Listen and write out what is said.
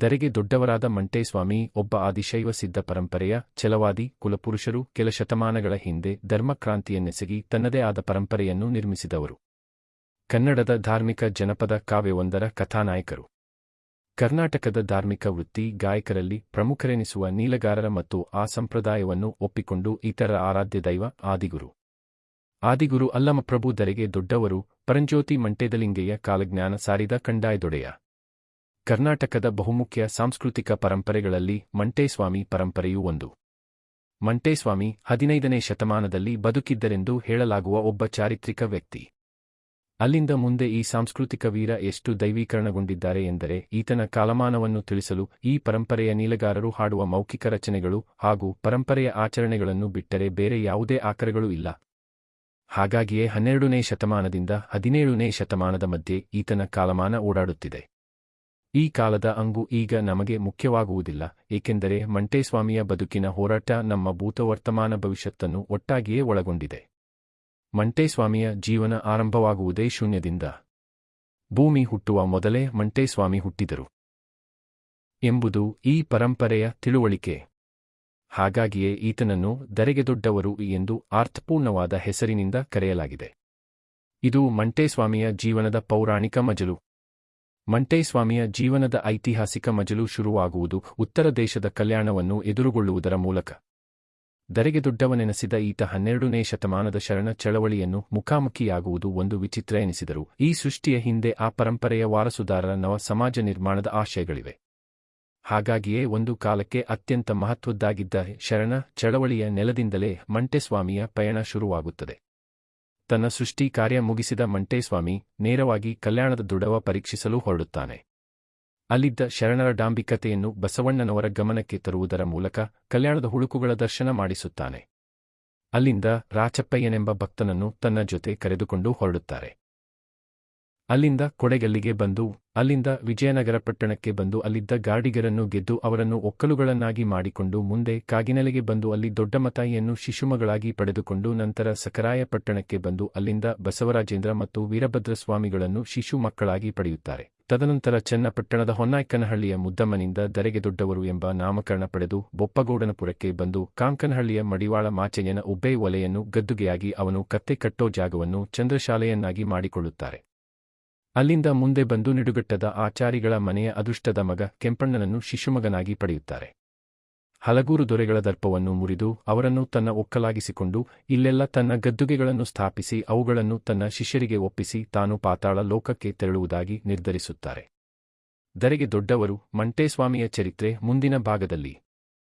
ದರೆಗೆ ದೊಡ್ಡವರಾದ ಮಂಟೇಸ್ವಾಮಿ, ಒಬ್ಬ ಆದಿಶೈವ ಸಿದ್ಧ ಪರಂಪರೆಯ ಛಲವಾದಿ, ಕುಲಪುರುಷರು ಕೆಲ ಶತಮಾನಗಳ ಹಿಂದೆ ಧರ್ಮಕ್ರಾಂತಿಯನ್ನೆಸಗಿ ತನ್ನದೇ ಆದ ಪರಂಪರೆಯನ್ನು ನಿರ್ಮಿಸಿದವರು. ಕನ್ನಡದ ಧಾರ್ಮಿಕ ಜನಪದ ಕಾವ್ಯವೊಂದರ ಕಥಾನಾಯಕರು. ಕರ್ನಾಟಕದ ಧಾರ್ಮಿಕ ವೃತ್ತಿ ಗಾಯಕರಲ್ಲಿ ಪ್ರಮುಖರೆನಿಸುವ ನೀಲಗಾರರ ಮತ್ತು ಆ ಸಂಪ್ರದಾಯವನ್ನು ಒಪ್ಪಿಕೊಂಡು ಇತರ ಆರಾಧ್ಯ ದೈವ ಆದಿಗುರು. ಆದಿಗುರು ಅಲ್ಲಮಪ್ರಭು ದರೆಗೆ ದೊಡ್ಡವರು, ಪರಂಜ್ಯೋತಿ ಮಂಟೇದಲಿಂಗೆಯ ಕಾಲಜ್ಞಾನ ಸಾರಿದ ಕಂಡಾಯದೊಡೆಯ. ಕರ್ನಾಟಕದ ಬಹುಮುಖ್ಯ ಸಾಂಸ್ಕೃತಿಕ ಪರಂಪರೆಗಳಲ್ಲಿ ಮಂಟೇಸ್ವಾಮಿ ಪರಂಪರೆಯೂ ಒಂದು. ಮಂಟೇಸ್ವಾಮಿ ಹದಿನೈದನೇ ಶತಮಾನದಲ್ಲಿ ಬದುಕಿದ್ದರೆಂದು ಹೇಳಲಾಗುವ ಒಬ್ಬ ಚಾರಿತ್ರಿಕ ವ್ಯಕ್ತಿ. ಅಲ್ಲಿಂದ ಮುಂದೆ ಈ ಸಾಂಸ್ಕೃತಿಕ ವೀರ ಎಷ್ಟು ದೈವೀಕರಣಗೊಂಡಿದ್ದಾರೆ ಎಂದರೆ ಈತನ ಕಾಲಮಾನವನ್ನು ತಿಳಿಸಲು ಈ ಪರಂಪರೆಯ ನೀಲಗಾರರು ಹಾಡುವ ಮೌಖಿಕ ರಚನೆಗಳು ಹಾಗೂ ಪರಂಪರೆಯ ಆಚರಣೆಗಳನ್ನು ಬಿಟ್ಟರೆ ಬೇರೆ ಯಾವುದೇ ಆಕರಗಳು ಇಲ್ಲ. ಹಾಗಾಗಿಯೇ ಹನ್ನೆರಡನೇ ಶತಮಾನದಿಂದ ಹದಿನೇಳನೇ ಶತಮಾನದ ಮಧ್ಯೆ ಈತನ ಕಾಲಮಾನ ಓಡಾಡುತ್ತಿದೆ. ಈ ಕಾಲದ ಅಂಗು ಈಗ ನಮಗೆ ಮುಖ್ಯವಾಗುವುದಿಲ್ಲ, ಏಕೆಂದರೆ ಮಂಟೇಸ್ವಾಮಿಯ ಬದುಕಿನ ಹೋರಾಟ ನಮ್ಮ ಭೂತವರ್ತಮಾನ ಭವಿಷ್ಯತ್ತನ್ನು ಒಟ್ಟಾಗಿಯೇ ಒಳಗೊಂಡಿದೆ. ಮಂಟೇಸ್ವಾಮಿಯ ಜೀವನ ಆರಂಭವಾಗುವುದೇ ಶೂನ್ಯದಿಂದ. ಭೂಮಿ ಹುಟ್ಟುವ ಮೊದಲೇ ಮಂಟೇಸ್ವಾಮಿ ಹುಟ್ಟಿದರು. ಎಂಬುದು ಈ ಪರಂಪರೆಯ ತಿಳುವಳಿಕೆ. ಹಾಗಾಗಿಯೇ ಈತನನ್ನು ದರೆಗೆದೊಡ್ಡವರು ಎಂದು ಅರ್ಥಪೂರ್ಣವಾದ ಹೆಸರಿನಿಂದ ಕರೆಯಲಾಗಿದೆ. ಇದು ಮಂಟೇಸ್ವಾಮಿಯ ಜೀವನದ ಪೌರಾಣಿಕ ಮಜಲು. ಮಂಟೇಸ್ವಾಮಿಯ ಜೀವನದ ಐತಿಹಾಸಿಕ ಮಜಲು ಶುರುವಾಗುವುದು ಉತ್ತರ ದೇಶದ ಕಲ್ಯಾಣವನ್ನು ಎದುರುಗೊಳ್ಳುವುದರ ಮೂಲಕ. ದರೆಗೆ ದೊಡ್ಡವನೆನಿಸಿದ ಈತ ಹನ್ನೆರಡನೇ ಶತಮಾನದ ಶರಣ ಚಳವಳಿಯನ್ನು ಮುಖಾಮುಖಿಯಾಗುವುದು ಒಂದು ವಿಚಿತ್ರ ಎನಿಸಿದರು. ಈ ಸೃಷ್ಟಿಯ ಹಿಂದೆ ಆ ಪರಂಪರೆಯ ವಾರಸುದಾರರ ನವ ಸಮಾಜ ನಿರ್ಮಾಣದ ಆಶಯಗಳಿವೆ. ಹಾಗಾಗಿಯೇ ಒಂದು ಕಾಲಕ್ಕೆ ಅತ್ಯಂತ ಮಹತ್ವದ್ದಾಗಿದ್ದ ಶರಣ ಚಳವಳಿಯ ನೆಲದಿಂದಲೇ ಮಂಟೆಸ್ವಾಮಿಯ ಪಯಣ ಶುರುವಾಗುತ್ತದೆ. ತನ್ನ ಸೃಷ್ಟಿ ಕಾರ್ಯ ಮುಗಿಸಿದ ಮಂಟೇಸ್ವಾಮಿ ನೇರವಾಗಿ ಕಲ್ಯಾಣದ ದೃಢವ ಪರೀಕ್ಷಿಸಲು ಹೊರಡುತ್ತಾನೆ. ಅಲ್ಲಿದ್ದ ಶರಣರ ಡಾಂಬಿಕತೆಯನ್ನು ಬಸವಣ್ಣನವರ ಗಮನಕ್ಕೆ ತರುವುದರ ಮೂಲಕ ಕಲ್ಯಾಣದ ಹುಳುಕುಗಳ ದರ್ಶನ ಮಾಡಿಸುತ್ತಾನೆ. ಅಲ್ಲಿಂದ ರಾಚಪ್ಪಯ್ಯನೆಂಬ ಭಕ್ತನನ್ನು ತನ್ನ ಜೊತೆ ಕರೆದುಕೊಂಡು ಹೊರಡುತ್ತಾರೆ. ಅಲ್ಲಿಂದ ಕೊಡೆಗಲ್ಲಿಗೆ ಬಂದು, ಅಲ್ಲಿಂದ ವಿಜಯನಗರ ಪಟ್ಟಣಕ್ಕೆ ಬಂದು, ಅಲ್ಲಿದ್ದ ಗಾಡಿಗರನ್ನು ಗೆದ್ದು ಅವರನ್ನು ಒಕ್ಕಲುಗಳನ್ನಾಗಿ ಮಾಡಿಕೊಂಡು ಮುಂದೆ ಕಾಗಿನೆಲೆಗೆ ಬಂದು, ಅಲ್ಲಿ ದೊಡ್ಡಮತಾಯಿಯನ್ನು ಶಿಶುಮಗಳಾಗಿ ಪಡೆದುಕೊಂಡು ನಂತರ ಸಕರಾಯ ಪಟ್ಟಣಕ್ಕೆ ಬಂದು, ಅಲ್ಲಿಂದ ಬಸವರಾಜೇಂದ್ರ ಮತ್ತು ವೀರಭದ್ರಸ್ವಾಮಿಗಳನ್ನು ಶಿಶು ಮಕ್ಕಳಾಗಿ ಪಡೆಯುತ್ತಾರೆ. ತದನಂತರ ಚನ್ನಪಟ್ಟಣದ ಹೊನ್ನಾಯ್ಕನಹಳ್ಳಿಯ ಮುದ್ದಮ್ಮನಿಂದ ದರೆಗೆ ದೊಡ್ಡವರು ಎಂಬ ನಾಮಕರಣ ಪಡೆದು ಬೊಪ್ಪಗೌಡನಪುರಕ್ಕೆ ಬಂದು, ಕಾಂಕನಹಳ್ಳಿಯ ಮಡಿವಾಳ ಮಾಚಯ್ಯನ ಉಬ್ಬೆ ಒಲೆಯನ್ನು ಗದ್ದುಗೆಯಾಗಿ ಅವನು ಕತ್ತೆ ಕಟ್ಟೋ ಜಾಗವನ್ನು ಚಂದ್ರಶಾಲೆಯನ್ನಾಗಿ ಮಾಡಿಕೊಳ್ಳುತ್ತಾರೆ. ಅಲ್ಲಿಂದ ಮುಂದೆ ಬಂದು ನಿಡುಗಟ್ಟದ ಆಚಾರಿಗಳ ಮನೆಯ ಅದೃಷ್ಟದ ಮಗ ಕೆಂಪಣ್ಣನನ್ನು ಶಿಶುಮಗನಾಗಿ ಪಡೆಯುತ್ತಾರೆ. ಹಲಗೂರು ದೊರೆಗಳ ದರ್ಪವನ್ನು ಮುರಿದು ಅವರನ್ನು ತನ್ನ ಒಕ್ಕಲಾಗಿಸಿಕೊಂಡು ಇಲ್ಲೆಲ್ಲ ತನ್ನ ಗದ್ದುಗೆಗಳನ್ನು ಸ್ಥಾಪಿಸಿ ಅವುಗಳನ್ನು ತನ್ನ ಶಿಷ್ಯರಿಗೆ ಒಪ್ಪಿಸಿ ತಾನು ಪಾತಾಳ ಲೋಕಕ್ಕೆ ತೆರಳುವುದಾಗಿ ನಿರ್ಧರಿಸುತ್ತಾರೆ. ದರೆಗೆ ದೊಡ್ಡವರು ಮಂಟೇಸ್ವಾಮಿಯ ಚರಿತ್ರೆ ಮುಂದಿನ ಭಾಗದಲ್ಲಿ.